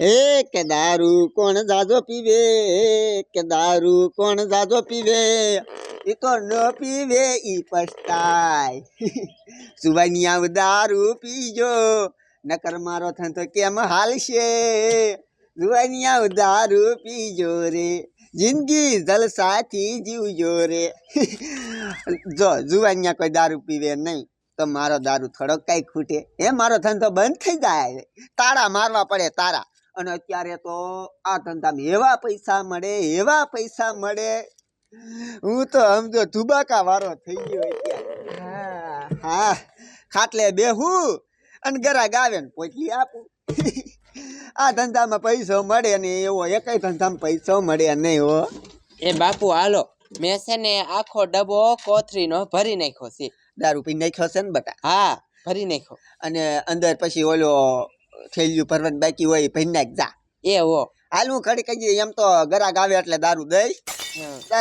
એ કે દારૂ કોણ જાજો પીવે? કે દારૂ કોણ જાજો પીવે? એ તો ન પીવે, ઈ પસ્તાય. સુવાની આવ દારૂ પીજો. નકર મારો થન તો કેમ હાલશે? સુવાની આવ દારૂ પીજો રે. જિંદગી જલસાથી જીવજો રે. જો જુવાનિયા કોઈ દારૂ પીવે નહીં તો મારો દારૂ થોડોક કઈ ખૂટે. એ મારો ધંધો બંધ થઈ જાય. તાળા મારવા પડે તારા. અને અત્યારે તો આ ધંધામાં એવા પૈસા મળે એવા પૈસા મળે. હું તો સમજો ધુબાકા વાળો થઈ ગયો અત્યારે. હા હા ખાટલે બેહું અને ગરાક આવે ને પોટલી આપું. આ ધંધામાં પૈસો મળે ને એવો એકય ધંધામાં પૈસો મળે નહીં હો. એ બાપુ હાલો. મેં છે ને આખો ડબ્બો કોથરીનો ભરી નાખ્યો છે. દારૂ પી નાખ્યો છે ને બટા? હા ભરી નાખ્યો. અને અંદર પછી ઓલો થેલિયું ભરવાનું બાકી હોય ભરી નાખ જા. એ હો હાલ હું ખડી કહી એમ તો ગરાક આવે એટલે દારૂ દઈશ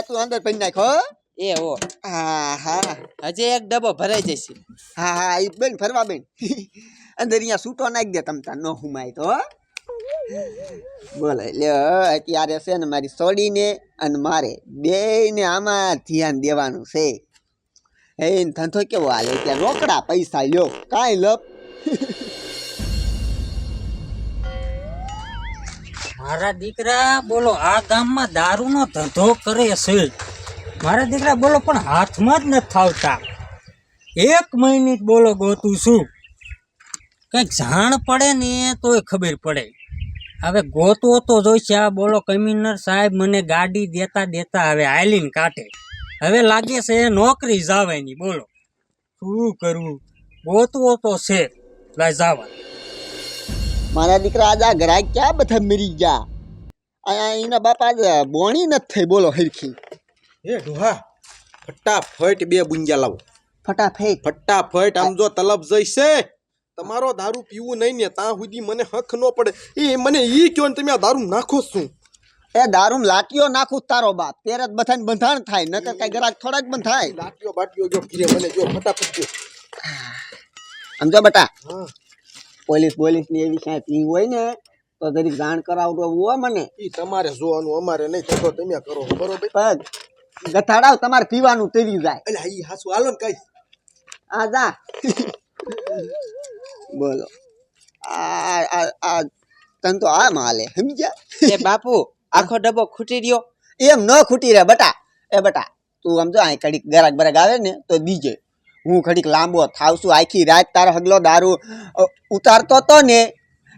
તું અંદર ભરી નાખ હો. એ હો હા. હા હજી એક ડબ્બો ભરાઈ જશે. હા હા એ બેન ફરવા બેન. અંદર અહીંયા સૂટો નાખી દે તમ તાર ન હુમાય તો બોલે લે એટલે અત્યારે છે ને મારી સોડીને અને મારે બેને આમાં ધ્યાન દેવાનું છે. એ ધંધો કેવો હાલે? ત્યાં રોકડા પૈસા લ્યો કાંઈ લપ. મારા દીકરા, બોલો, આ ગામમાં દારૂનો ધંધો કરે છે. મારા દીકરા, બોલો, પણ હાથમાં જ નથી થાવતા એક મહિની બોલો, ગોતું છું. કંઈક જાણ પડે ને તોય ખબર પડે. હવે ગોતવો તો જોઈશે, આ બોલો, કમિશનર સાહેબ મને ગાડી દેતા દેતા હવે આઈલીન કાઢે હવે લાગે છે નોકરી જાવાની બોલો. શું કરવું ગોતવો તો છે, લાય જાવા. મારા દીકરા આજ આ ગ્રાહક ક્યાં બધા મરી ગયા? એના બાપા આજે બોણી નથી થઈ. બોલો હરખી. એ ડોહા ફટાફટ બે બુંજા લાવો. ફટાફટ. ફટાફટ આમ જો તલબ જઈશે. તમારો દારૂ પીવું નહીં ને ત્યાં સુધી મને હક ન પડે. એ મને એ કયો ને તમે આ દારૂ નાખો શું એ દારૂ લાટીઓ નાખું તારો બાપ. ત્યારે જ બધાને બંધાણ થાય નકર કઈ ગ્રાહક થોડા જ બંધાય લાટીઓ બાટીઓ જો મને જો ફટાફટ જો. સમજો બટા. હા. પોલીસ પોલીસની એવી ક્યાંય પી હોય ને તો જરીક જાણ કરાવતો હોય મને. ઈ તમારે જોવાનું અમારે નહીં થતો તમે કરો બરોબર? પગ ગથાડાવ તમારે પીવાનું તરી જાય. એટલે ઈ હાસુ હાલો ને કઈ. આ જા. બોલો. આ આ આ તન તો આ માલે સમજ્યા? એ બાપુ આખો ડબ્બો ખૂટી રહ્યો. એમ ન ખૂટી રહે બટા. એ બટા તું સમજો અહીં કડીક ગરાક બરાક આવે ને તો દીજે હું ઘડીક લાંબો થાવ છું આખી રાત તારો હગલો દારૂ ઉતારતો તો ને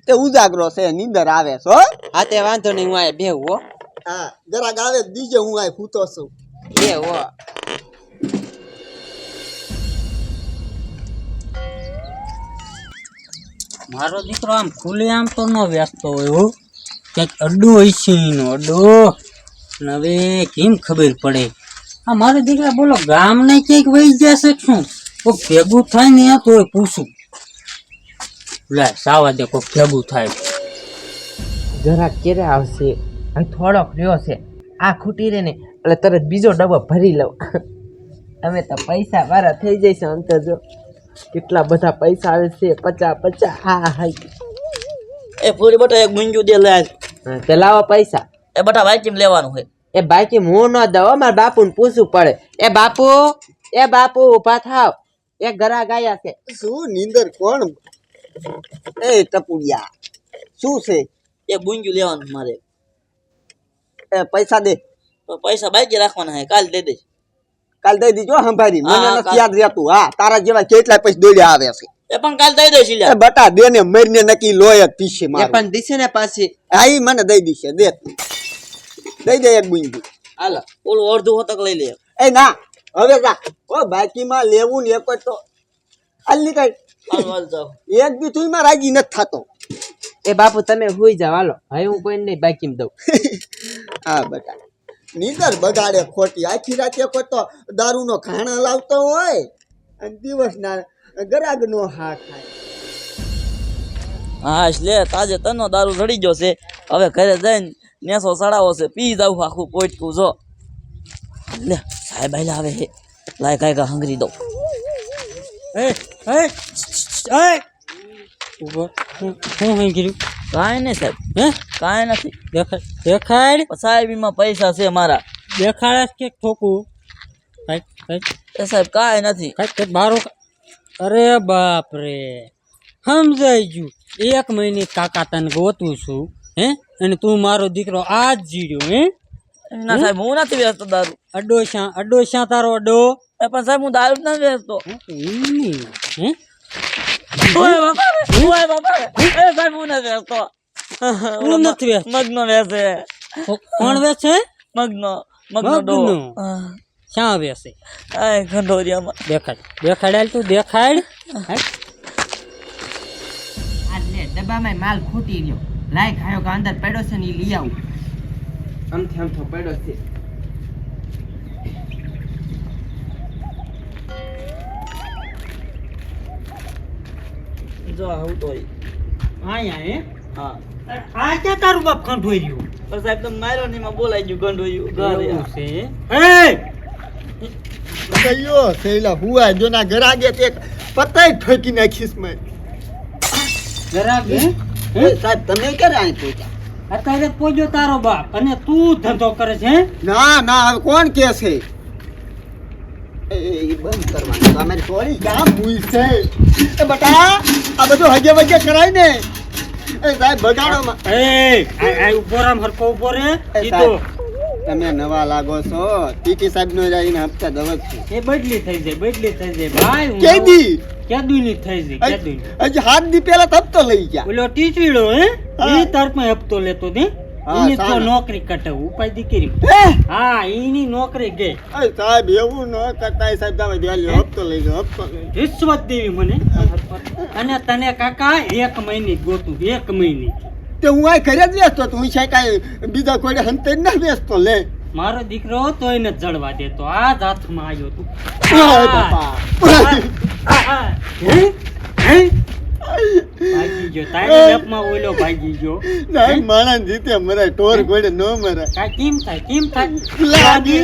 તે ઉજાગરો છે નીંદર આવે છો હા. તે વાંધો નહીં હું આ બેહું હો. હા જરા આવે બીજે હું આ ફૂતો છું. બે હો. મારો દીકરો આમ ખુલ્લે આમ તો ન વ્યસ્તો હોય હો. ક્યાંક અડ્ડો હોય છે એનો અડ્ડો. હવે કેમ ખબર પડે? આ મારો દીકરા બોલો ગામને ક્યાંક વહી જશે શું? કોઈક ભેગું થાય ને તોય પૂછું. લે સાવા દે કોઈક ભેગું થાય. જરાક ક્યારે આવશે અને થોડોક રહ્યો છે. આ ખૂટી રહે ને એટલે તરત બીજો ડબ્બો ભરી લઉં. અમે તો પૈસા વારા થઈ જઈશું આમ જો. કેટલા બધા પૈસા આવે છે પચા પચા હા હા એ પૂરી બટા એક મુંજુ દે લે. તે લાવો પૈસા. એ બટા વાંચીમ લેવાનું હોય એ બાકી હું ન દઉં હો, મારા બાપુને પૂછવું પડે. એ બાપુ એ બાપુ ઊભા થાવ. એ ગરા ગાયા છે. શું નીંદર કોણ? એ ટપુડિયા. શું છે? એ મુંજુ લેવાનું મારે. એ પૈસા દે. પૈસા બાકી રાખવાના હે કાલ દઈ દે કાલ દઈ દીજો સંભારી મને હા, નથી યાદ રહેતું. હા તારા જેવા કેટલા પૈસા દોડ્યા આવે છે. એ પણ કાલ દઈ દઈશ લે બટા દે ને મરીને નક્કી લોય પીશે એ મારું. પણ દીશે ને પાછી. હા ઈ મને દઈ દીશે દે દઈ દે એક બુંદી હાલો ઓલું અડધું હોતક લઈ લે. એ ના હવે કા ઓ બાકીમાં લેવું ને એક તો. અલ્લી કઈ એક બી તું માં રાજી નથી થતો. એ બાપુ તમે હુઈ જાવ હાલો. હવે હું કોઈ નહીં બાકી દઉં. હા બટા નીકર બગાડે ખોટી. આખી રાતે ખોટો દારૂનો ખાણા લાવતો હોય અને દિવસના ગરાગનો હા ખાય હા લે તાજે તનો દારૂ રડી ગયો છે. હવે ઘરે જઈને નેસો સડાવો છે. પી જાવ આખું પોચકું જો. લે. સાહેબ ભાઈ આવે હે લાય કાય કા હંગરી દો એ એ એ ઊભો હું હું કીધું? કાંઈ નહીં સાહેબ. હે? કાંઈ નથી. દેખાય દેખાય સાહેબીમાં પૈસા છે મારા. દેખાડે કે ઠોકું? એ સાહેબ કાંઈ નથી. કાંઈક બારો અરે બાપ રે સમજાઈ ગયું. એક મહિને કાકા તને ગોતું છું હે? અને તું મારો દીકરો આજ જીડ્યો હે? ના સાહેબ હું નથી વેચતો દારૂ. અડો શા અડો શા તારો અડો? એ પણ સાહેબ હું દારૂ નથી વેચતો. ઈ, હે ઓય બાપા? ઓય બાપા. એ સાહેબ હું નથી વેચતો. હું નથી વેચતો. મગનો કો- કોણ વેચે? મગનો મગનો ડો મગનો? શા આય ખંડોરિયામાં દેખાડ. દેખાડ તું દેખાડ. હાલ. ડબ્બામાં માલ ખૂટી ગયો. લાય ખાયો કે અંદર પડ્યો છે ને ઈ લઈ આવું. આમથી આમથો પડ્યો છે. જો આવું તો અહીંયા હે? હા. આ ક્યાં તારું બાપ ખંડોઈ રહ્યું? પણ સાહેબ તમે માર્યો ને એમાં બોલાઈ ગયું ખંડોરિયું ઘરે. એવું છે હે? ગયો સેલા હુઆ જો ના ગરાગે તે પતાઈ ઠોકી નાખીશ મેં ઘર આગે સાહેબ તમે ક્યારે અહીં પહોંચ્યા? અત્યારે પોજો તારો બાપ અને તું ધંધો કરે છે ના ના હવે કોણ કે છે? એ એ બંધ કરવાનું. તમારી સોરી ક્યાં ભૂલ છે? એ બટા આ બધું હગે વગે કરાય ને. એ સાહેબ બગાડોમાં એ આ આ ઊભો રામ હરકો ઊભો રે. ઈ તો તમે નવા લાગો છો. ટીટી સાહેબ નો જઈને હપ્તા છું. એ બદલી થઈ જાય બદલી થઈ જાય. ભાઈ કેદી કેદુની થઈ જાય કેદુની હજી હાથ દી પેલા હપ્તો લઈ ગયા. ઓલો ટીચવીડો હે? હા. તરફમાં હપ્તો લેતો ને એની તો નોકરી કટે ઉપાય દીકરી. હા? એની નોકરી ગઈ અરે સાહેબ એવું ન કરતા સાહેબ તમે ધ્યાન હપ્તો લઈ લો હપ્તો રિશ્વત દેવી મને. અને તને કાકા એક મહિને ગોતું એક મહિને. તે હું આ ઘરે જ બેસતો હું છે કાંઈ બીજા કોઈ હંતે જ ના બેસતો લે. મારો દીકરો તોય એને જળવા દેતો. આ જ હાથમાં આવ્યો તું? ભાગી ગયો તારી લેપમાં ઓલો ભાગી ગયો સાહેબ માણસ જીતે મરાય ટોર ગોડે ન મરાય કેમ થાય કેમ થાય? લાગે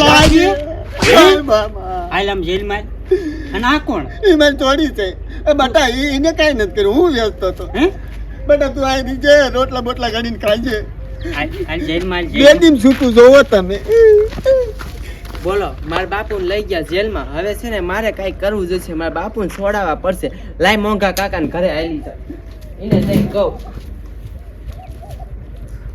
લાગે ઓય બાપા હાલ અને આ કોણ? એ મને થોડી છે. એ બટા એને કાંઈ નથી કર્યું. હું વ્યસ્ત હતો. હે? બટા તું આ નીચે રોટલા બોટલા કાઢીને ખાજે. હાલ જેલમાં બે જેલ દિન છૂટું જોવો તમે. બોલો, મારા બાપુને લઈ ગયા જેલમાં. હવે છે ને મારે કાંઈ કરવું જ મારા બાપુને છોડાવવા પડશે. લાય મોંઘા કાકાને ઘરે આવી એને જઈને કહું